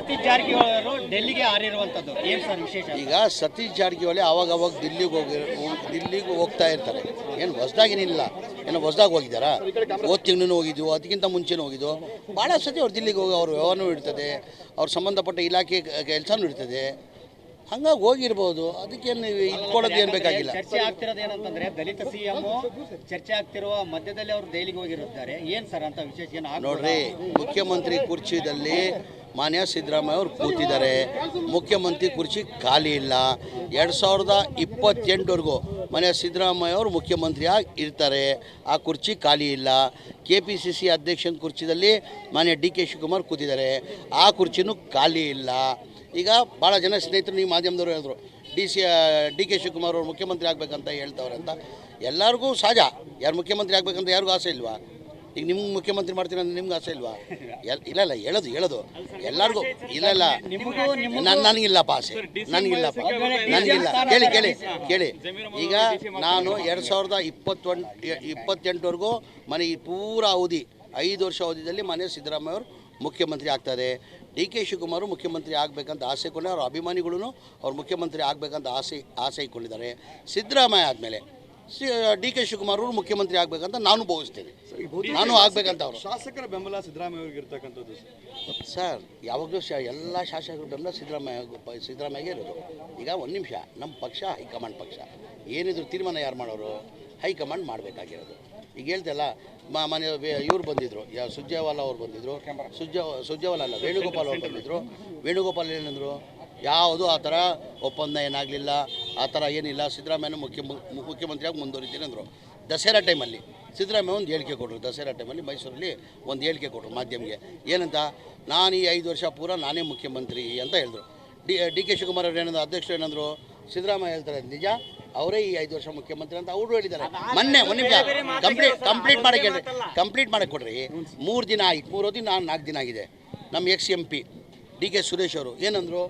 ಸತೀಶ್ ಜಾರಕಿಹೊಳಿ ಅವರು ಡೆಲ್ಲಿಗೆ ಹಾರಿರುವಂಥದ್ದು ಏನು ಸರ್ ವಿಶೇಷ? ಈಗ ಸತೀಶ್ ಜಾರಕಿಹೊಳಿ ಅವಾಗ ಅವಾಗ ದಿಲ್ಲಿಗೆ ಹೋಗಿ ದಿಲ್ಲಿಗೆ ಹೋಗ್ತಾ ಇರ್ತಾರೆ. ಏನು ಹೊಸ್ದಾಗೇನಿಲ್ಲ ಏನೋ ಹೊಸದಾಗ ಹೋಗಿದ್ದಾರಾ? ಹೋದ ತಿಂಗಳು ಹೋಗಿದ್ವು ಅದಕ್ಕಿಂತ ಮುಂಚೆನೂ ಹೋಗಿದ್ದು ಭಾಳ ಸತಿ ಅವ್ರು ದಿಲ್ಲಿಗೆ ಹೋಗಿ ಅವ್ರ ವ್ಯವಹಾರನೂ ಇರ್ತದೆ ಅವ್ರ ಸಂಬಂಧಪಟ್ಟ ಇಲಾಖೆ ಕೆಲಸನೂ ಇರ್ತದೆ ಹಂಗಾಗಿ ಹೋಗಿರ್ಬೋದು. ಅದಕ್ಕೇನು ನೀವು ಇಟ್ಕೊಳ್ಳೋದು ಏನು ಬೇಕಾಗಿಲ್ಲ. ಚರ್ಚೆ ಆಗ್ತಿರೋದು ಏನಂತಂದ್ರೆ ದಲಿತ ಸಿಎಂ ಚರ್ಚೆ ಆಗ್ತಿರುವ ಮಧ್ಯದಲ್ಲಿ ಅವರು ದೆಹಲಿಗೆ ಹೋಗಿರುತ್ತಾರೆ. ಏನು ಸರ್ ಅಂತ ವಿಶೇಷ ಏನು ನೋಡ್ರಿ ಮುಖ್ಯಮಂತ್ರಿ ಕುರ್ಚಿದಲ್ಲಿ ಮಾನ್ಯ ಸಿದ್ದರಾಮಯ್ಯ ಅವರು ಕೂತಿದ್ದಾರೆ. ಮುಖ್ಯಮಂತ್ರಿ ಕುರ್ಚಿ ಖಾಲಿ ಇಲ್ಲ. ಎರಡು ಸಾವಿರದ ಇಪ್ಪತ್ತೆಂಟವರೆಗೂ ಮಾನ್ಯ ಸಿದ್ದರಾಮಯ್ಯ ಅವರು ಮುಖ್ಯಮಂತ್ರಿಯಾಗಿ ಇರ್ತಾರೆ. ಆ ಕುರ್ಚಿ ಖಾಲಿ ಇಲ್ಲ. ಕೆ ಪಿ ಸಿ ಸಿ ಅಧ್ಯಕ್ಷನ ಕುರ್ಚಿದಲ್ಲಿ ಮಾನ್ಯ ಡಿ ಕೆ ಶಿವಕುಮಾರ್ ಕೂತಿದ್ದಾರೆ. ಆ ಕುರ್ಚಿನೂ ಖಾಲಿ ಇಲ್ಲ. ಈಗ ಭಾಳ ಜನ ಸ್ನೇಹಿತರು ನೀವು ಮಾಧ್ಯಮದವರು ಹೇಳಿದ್ರು. D C D K Shivakumar ಅವರು ಮುಖ್ಯಮಂತ್ರಿ ಆಗಬೇಕಂತ ಹೇಳ್ತವ್ರೆ ಅಂತ. ಎಲ್ಲರಿಗೂ ಸಹಜ. ಯಾರು ಮುಖ್ಯಮಂತ್ರಿ ಆಗಬೇಕಂತ ಯಾರಿಗೂ ಆಸೆ ಇಲ್ವಾ? ಈಗ ನಿಮ್ಗೆ ಮುಖ್ಯಮಂತ್ರಿ ಮಾಡ್ತೀನಿ ಅಂದ್ರೆ ನಿಮ್ಗೆ ಆಸೆ ಇಲ್ವಾ? ಇಲ್ಲ ಇಲ್ಲ ಹೇಳೋದು ಹೇಳೋದು. ಎಲ್ಲರಿಗೂ ಇಲ್ಲ ಇಲ್ಲ. ನಿಮಗೂ ನಿಮಗೂ ನನ್ ನನಗಿಲ್ಲಪ್ಪ ಆಸೆ. ನನಗಿಲ್ಲಪ್ಪ ನನಗಿಲ್ಲ ಕೇಳಿ ಕೇಳಿ ಕೇಳಿ. ಈಗ ನಾನು ಎರಡು ಸಾವಿರದ ಇಪ್ಪತ್ತೊಂದು ಇಪ್ಪತ್ತೆಂಟವರೆಗೂ ಮನೆ ಈ ಪೂರ ಅವಧಿ ಐದು ವರ್ಷ ಅವಧಿಯಲ್ಲಿ ಮನೆ ಸಿದ್ದರಾಮಯ್ಯ ಅವರು ಮುಖ್ಯಮಂತ್ರಿ ಆಗ್ತಾರೆ. ಡಿ ಕೆ ಶಿವಕುಮಾರು ಮುಖ್ಯಮಂತ್ರಿ ಆಗಬೇಕಂತ ಆಸೆ ಕೊಂಡು ಅವ್ರ ಅಭಿಮಾನಿಗಳೂ ಅವ್ರು ಮುಖ್ಯಮಂತ್ರಿ ಆಗಬೇಕಂತ ಆಸೆ ಆಸೆ ಇಟ್ಕೊಂಡಿದ್ದಾರೆ. ಸಿದ್ದರಾಮಯ್ಯ ಆದಮೇಲೆ ಸಿ ಡಿ ಕೆ ಶಿವಕುಮಾರ್ ಅವರು ಮುಖ್ಯಮಂತ್ರಿ ಆಗ್ಬೇಕಂತ ನಾನು ಭಾವಿಸ್ತೇನೆ. ನಾನು ಆಗ್ಬೇಕಂತ ಅವರು. ಶಾಸಕರ ಬೆಂಬಲ ಸಿದ್ದರಾಮಯ್ಯ ಅವರಿಗೆ ಇರ್ತಕ್ಕಂಥದ್ದು ಸರ್. ಯಾವಾಗಲೂ ಶ ಎಲ್ಲ ಶಾಸಕರು ಬೆಂಬಲ ಸಿದ್ದರಾಮಯ್ಯ ಸಿದ್ದರಾಮಯ್ಯಗೆ ಇರೋದು. ಈಗ ಒಂದು ನಿಮಿಷ ನಮ್ಮ ಪಕ್ಷ ಹೈಕಮಾಂಡ್ ಪಕ್ಷ. ಏನಿದ್ರು ತೀರ್ಮಾನ ಯಾರು ಮಾಡೋರು? ಹೈಕಮಾಂಡ್ ಮಾಡಬೇಕಾಗಿರೋದು. ಈಗ ಹೇಳ್ತಲ್ಲ ಮಾ ಮನೆ ಇವ್ರು ಬಂದಿದ್ರು ಯಾವ ಸುಜ್ಜೇವಾಲ ಅವ್ರು ಬಂದಿದ್ರು. ಸುಜ್ಜ ಸುಜ್ಜೇವಾಲ ಅಲ್ಲ ವೇಣುಗೋಪಾಲ್ ಅವ್ರು ಬಂದಿದ್ರು. ವೇಣುಗೋಪಾಲ್ ಏನಂದರು? ಯಾವುದು ಆ ಥರ ಒಪ್ಪಂದ ಏನಾಗಲಿಲ್ಲ. ಆ ಥರ ಏನಿಲ್ಲ. ಸಿದ್ದರಾಮಯ್ಯನ ಮುಖ್ಯ ಮುಖ್ಯಮಂತ್ರಿಯಾಗಿ ಮುಂದುವರಿತೀನಿ ಅಂದರು. ದಸರಾ ಟೈಮಲ್ಲಿ ಸಿದ್ದರಾಮಯ್ಯ ಒಂದು ಹೇಳಿಕೆ ಕೊಟ್ಟರು ದಸರಾ ಟೈಮಲ್ಲಿ ಮೈಸೂರಲ್ಲಿ ಒಂದು ಹೇಳಿಕೆ ಕೊಟ್ಟರು ಮಾಧ್ಯಮಿಗೆ. ಏನಂತ ನಾನು ಈ ಐದು ವರ್ಷ ಪೂರ ನಾನೇ ಮುಖ್ಯಮಂತ್ರಿ ಅಂತ ಹೇಳಿದ್ರು. ಡಿ ಡಿ ಕೆ ಶಿವಕುಮಾರ್ ಅವ್ರು ಏನಂದ್ರು ಅಧ್ಯಕ್ಷರು ಏನಂದರು ಸಿದ್ದರಾಮಯ್ಯ ಹೇಳ್ತಾರೆ ನಿಜ ಅವರೇ ಈ ಐದು ವರ್ಷ ಮುಖ್ಯಮಂತ್ರಿ ಅಂತ ಅವರು ಹೇಳಿದ್ದಾರೆ. ಮೊನ್ನೆ ಒಂದು ನಿಮಿಷ ಕಂಪ್ಲೀಟ್ ಕಂಪ್ಲೀಟ್ ಮಾಡಕ್ಕೆ ಹೇಳ್ರಿ ಕಂಪ್ಲೀಟ್ ಮಾಡಕ್ಕೆ ಕೊಡ್ರಿ. ಮೂರು ದಿನ ಆಯ್ತು. ಮೂರು ದಿನ ನಾಲ್ಕು ದಿನ ಆಗಿದೆ. ನಮ್ಮ ex M P D K Suresh ಅವರು ಏನಂದರು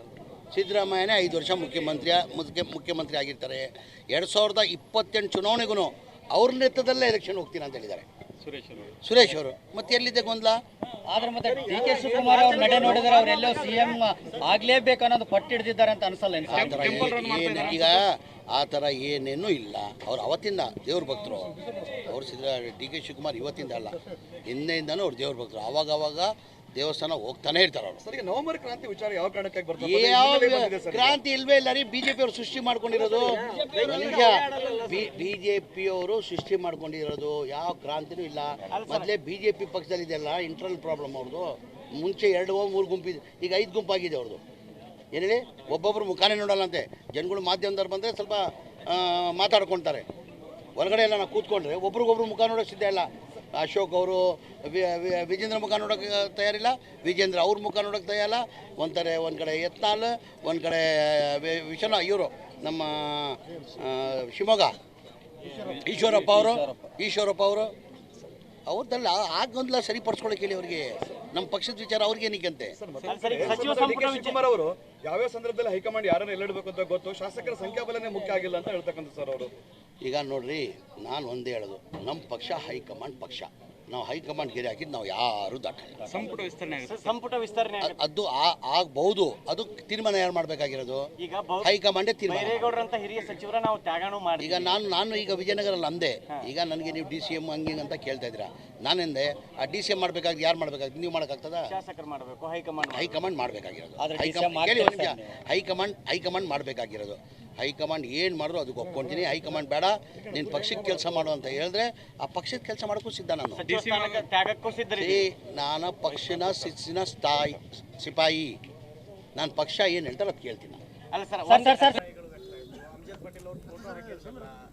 ಸಿದ್ದರಾಮಯ್ಯನೇ ಐದು ವರ್ಷ ಮುಖ್ಯಮಂತ್ರಿ ಮುಖ್ಯ ಮುಖ್ಯಮಂತ್ರಿ ಆಗಿರ್ತಾರೆ. ಎರಡು ಸಾವಿರದ ಇಪ್ಪತ್ತೆಂಟು ಚುನಾವಣೆಗೂ ಅವ್ರ ನೇತೃತ್ವದಲ್ಲೇ ಎಲೆಕ್ಷನ್ ಹೋಗ್ತೀನಿ ಅಂತ ಹೇಳಿದ್ದಾರೆ. ಸುರೇಶ್ ಅವರು. ಮತ್ತೆ ಎಲ್ಲಿದೆ ಗೊಂದಲ? ಆದ್ರೆ ಮತ್ತೆ ಡಿ ಕೆ ಶಿವಕುಮಾರ್ ಅವ್ರ ನಡೆ ನೋಡಿದ್ರೆ ಅವರೆಲ್ಲೋ ಸಿಎಂ ಆಗ್ಲೇಬೇಕು ಅನ್ನೋದು ಪಟ್ಟು ಹಿಡಿದಿದ್ದಾರೆ ಅಂತ ಅನ್ಸಲ್ಲ ಈಗ ಆ ಥರ ಏನೇನೂ ಇಲ್ಲ. ಅವ್ರು ಅವತ್ತಿಂದ ದೇವ್ರ ಭಕ್ತರು. ಅವ್ರು ಸಿದ್ದ ಡಿ ಕೆ ಶಿವಕುಮಾರ್ ಇವತ್ತಿಂದ ಅಲ್ಲ. ಹಿಂದೆಯಿಂದನೂ ಅವ್ರು ದೇವ್ರ ಭಕ್ತರು. ಅವಾಗ ಅವಾಗ ದೇವಸ್ಥಾನ ಹೋಗ್ತಾನೆ ಇರ್ತಾರೆ ಅವರು. ಸರಿ ನವೆಂಬರ್ ಕ್ರಾಂತಿ ವಿಚಾರ ಯಾವ ಕಾರಣಕ್ಕಾಗಿ ಬರ್ತದೆ ಯಾವ ಕ್ರಾಂತಿ ಇಲ್ವೇ ಇಲ್ಲ ರೀ ಬಿಜೆಪಿ ಅವರು ಸೃಷ್ಟಿ ಮಾಡ್ಕೊಂಡಿರೋದು. ನಿಜ ಬಿಜೆಪಿ ಅವರು ಸೃಷ್ಟಿ ಮಾಡ್ಕೊಂಡಿರೋದು ಯಾವ ಕ್ರಾಂತಿನೂ ಇಲ್ಲ. ಮೊದಲೇ ಬಿಜೆಪಿ ಪಕ್ಷದಲ್ಲಿ ಇದೆಲ್ಲ ಇಂಟರ್ನಲ್ ಪ್ರಾಬ್ಲಮ್ ಅವ್ರದ್ದು. ಮುಂಚೆ ಎರಡು ಮೂರು ಗುಂಪಿದೆ ಈಗ ಐದು ಗುಂಪಾಗಿದೆ ಅವ್ರದ್ದು. ಏನೇಳಿ ಹೇಳಿ? ಒಬ್ಬೊಬ್ರು ಮುಖಾನೇ ನೋಡಲ್ಲಂತೆ. ಜನಗಳು ಮಾಧ್ಯಮದವ್ರು ಬಂದರೆ ಸ್ವಲ್ಪ ಮಾತಾಡ್ಕೊಂತಾರೆ. ಮಾತಾಡ್ಕೊಳ್ತಾರೆ ಹೊರಗಡೆ ಎಲ್ಲ ನಾವು ಕೂತ್ಕೊಂಡ್ರೆ ಒಬ್ರಿಗೊಬ್ರು ಮುಖ ನೋಡೋಕೆ ಸಿದ್ಧ ಇಲ್ಲ. ಅಶೋಕ್ ಅವರು ವಿಜೇಂದ್ರ ಮುಖ ನೋಡೋಕೆ ತಯಾರಿಲ್ಲ. ವಿಜೇಂದ್ರ ಅವ್ರ ಮುಖ ನೋಡೋಕೆ ತಯಾರಿಲ್ಲ. ಒಂಥರ ಒಂದು ಕಡೆ ಯತ್ನಾಲ್ ಒಂದು ಕಡೆ ವಿಶ್ವನ ಇವರು ನಮ್ಮ ಶಿವಮೊಗ್ಗ. ಈಶ್ವರಪ್ಪ ಅವರು ಈಶ್ವರಪ್ಪ ಅವರು. ಅವ್ರದ್ದೆಲ್ಲ ಆಗೊಂದಲ್ಲ ಗೊಂದಲ ಸರಿಪಡಿಸ್ಕೊಳಕ್ಕೆ ಹೇಳಿ ಅವ್ರಿಗೆ ನಮ್ಮ ಪಕ್ಷದ ವಿಚಾರ ಅವ್ರಿಗೇನಿಕ್ಕಂತೆ ಶಿವಕುಮಾರ್ ಅವರು ಯಾವ್ಯಾವ ಸಂದರ್ಭದಲ್ಲಿ ಹೈಕಮಾಂಡ್ ಯಾರನ್ನ ಎಲ್ಲಿಡಬೇಕು ಅಂತ ಗೊತ್ತು? ಶಾಸಕರ ಸಂಖ್ಯಾಬಲನೇ ಮುಖ್ಯ ಆಗಿಲ್ಲ ಅಂತ ಹೇಳ್ತಕ್ಕಂಥ ಸರ್ ಅವರು. ಈಗ ನೋಡ್ರಿ ನಾನು ಒಂದೇ ಹೇಳೋದು ನಮ್ಮ ಪಕ್ಷ ಹೈಕಮಾಂಡ್ ಪಕ್ಷ. ನಾವು ಹೈಕಮಾಂಡ್ ಗೆರೆ ಹಾಕಿದ್ದು ನಾವು ಯಾರು ದಾಖಲೆ ಸಂಪುಟ ವಿಸ್ತರಣೆ ಸಂಪುಟ ವಿಸ್ತರಣೆ ಅದು ಆಗಬಹುದು ಅದು ತೀರ್ಮಾನ ಯಾರು ಮಾಡಬೇಕಾಗಿರೋದು? ಈಗ ಹೈಕಮಾಂಡೇ ತೀರ್ಮಾನ. ಅಂತ ಹಿರಿಯ ಸಚಿವರ ನಾವು ತ್ಯಾಗಣು ಮಾಡಿ ಈಗ ನಾನು ನಾನು ಈಗ ವಿಜಯನಗರಲ್ಲಿ ಅಂದೆ. ಈಗ ನನಗೆ ನೀವು ಡಿ ಸಿ ಎಂ ಹಂಗೆ ಅಂತ ಕೇಳ್ತಾ ಇದ್ದೀರಾ. ನಾನೆಂದೆ ಆ ಡಿ ಸಿ ಎಂ ಮಾಡಬೇಕಾಗಿ ಯಾರು ಮಾಡಬೇಕಾಗಿ ನೀವು ಮಾಡೋಕ್ಕಾಗ್ತದ? ಶಾಸಕರು ಮಾಡಬೇಕು ಹೈಕಮಾಂಡ್ ಹೈಕಮಾಂಡ್ ಮಾಡಬೇಕಾಗಿರೋದು. High command high command high command ಮಾಡಬೇಕಾಗಿರೋದು. ಹೈಕಮಾಂಡ್ ಏನು ಮಾಡಿದ್ರು ಅದಕ್ಕೆ ಒಪ್ಕೊಂತೀನಿ. ಹೈಕಮಾಂಡ್ ಬೇಡ ನೀನು ಪಕ್ಷಕ್ಕೆ ಕೆಲಸ ಮಾಡು ಅಂತ ಹೇಳಿದ್ರೆ ಆ ಪಕ್ಷದ ಕೆಲಸ ಮಾಡೋಕ್ಕೂ ಸಿದ್ಧ ನಾನು. ನಾನು ಪಕ್ಷನ ಶಿಸ್ತಿನ ಸ್ಥಾಯಿ ಸಿಪಾಯಿ. ನಾನು ಪಕ್ಷ ಏನು ಹೇಳ್ತಾರೆ ಅದು ಕೇಳ್ತೀನಿ ನಾನು. ಅಲ್ಲ ಸರ್ ಸರ್ ಸರ್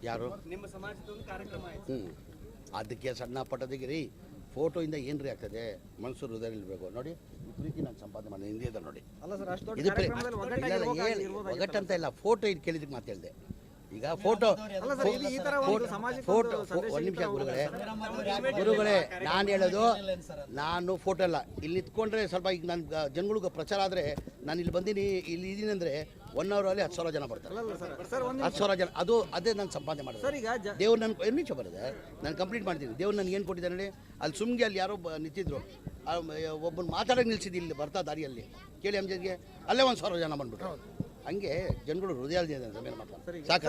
ಯಾರು ನಿಮ್ಮ ಸಮಾಜದ ಕಾರ್ಯಕ್ರಮ ಹ್ಞೂ ಅದಕ್ಕೆ ಸಣ್ಣ ಪಟ್ಟದಿಗೆ ರೀ ಫೋಟೋಯಿಂದ ಏನು ರೀ ಆಗ್ತದೆ ಮನಸ್ಸು ಹೃದಯ ಇರಬೇಕು. ನೋಡಿ ಈ ಪ್ರೀತಿ ನಾನು ಸಂಪಾದನೆ ಮಾಡಿದೆ ಹಿಂದಿದೆ ನೋಡಿ. ಇದು ಪ್ರೀ- ಇಲ್ಲ, ಇಲ್ಲ, ಒಗ್ಗಟ್ಟಂತ ಇಲ್ಲ ಫೋಟೋ ಇದು ಕೇಳಿದಕ್ಕೆ ಮಾತು ಹೇಳಿದೆ. ಈಗ ಫೋಟೋ ಫೋಟೋ ಒಂದು ನಿಮಿಷ ಗುರುಗಳೇ. ಗುರುಗಳೇ ನಾನು ಹೇಳೋದು ನಾನು ಫೋಟೋ ಅಲ್ಲ. ಇಲ್ಲಿ ನಿಂತ್ಕೊಂಡ್ರೆ ಸ್ವಲ್ಪ ಈಗ ನನ್ನ ಜನಗಳಿಗೆ ಪ್ರಚಾರ ಆದರೆ ನಾನು ಇಲ್ಲಿ ಬಂದೀನಿ ಇಲ್ಲಿ ಇದ್ದೀನಿ ಅಂದರೆ ಒನ್ ಅವರಲ್ಲಿ ಹತ್ತು ಸಾವಿರ ಜನ ಬರ್ತಾರೆ. ಹತ್ತು ಸಾವಿರ ಜನ ಅದು ಅದೇ ನಾನು ಸಂಪಾದನೆ ಮಾಡಿದೆ ದೇವ್ರು ನನ್ನ ನಿಮಿಷ ಬರುತ್ತೆ ನಾನು ಕಂಪ್ಲೀಟ್ ಮಾಡ್ತೀನಿ. ದೇವ್ರು ನನಗೆ ಏನು ಕೊಟ್ಟಿದ್ದಾನೆ ಅಲ್ಲಿ ಸುಮ್ಗೆ ಅಲ್ಲಿ ಯಾರೋ ಬ- ನಿಂತಿದ್ರು. ಒಬ್ಬನ ಮಾತಾಡೋಕೆ ನಿಲ್ಸಿದ್ದು ಇಲ್ಲಿ ಬರ್ತಾ ದಾರಿಯಲ್ಲಿ. ಕೇಳಿ ಎಂ ಜೆಗೆ ಅಲ್ಲೇ ಒಂದು ಸಾವಿರ ಜನ ಬಂದ್ಬಿಟ್ರು. ಹಂಗೆ ಜನಗಳು ಮಾತ್ರ. ಸಾಕು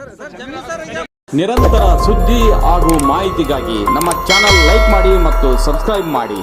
ನಿರಂತರ ಸುದ್ದಿ ಹಾಗೂ ಮಾಹಿತಿಗಾಗಿ ನಮ್ಮ ಚಾನಲ್ ಲೈಕ್ ಮಾಡಿ ಮತ್ತು ಸಬ್ಸ್ಕ್ರೈಬ್ ಮಾಡಿ.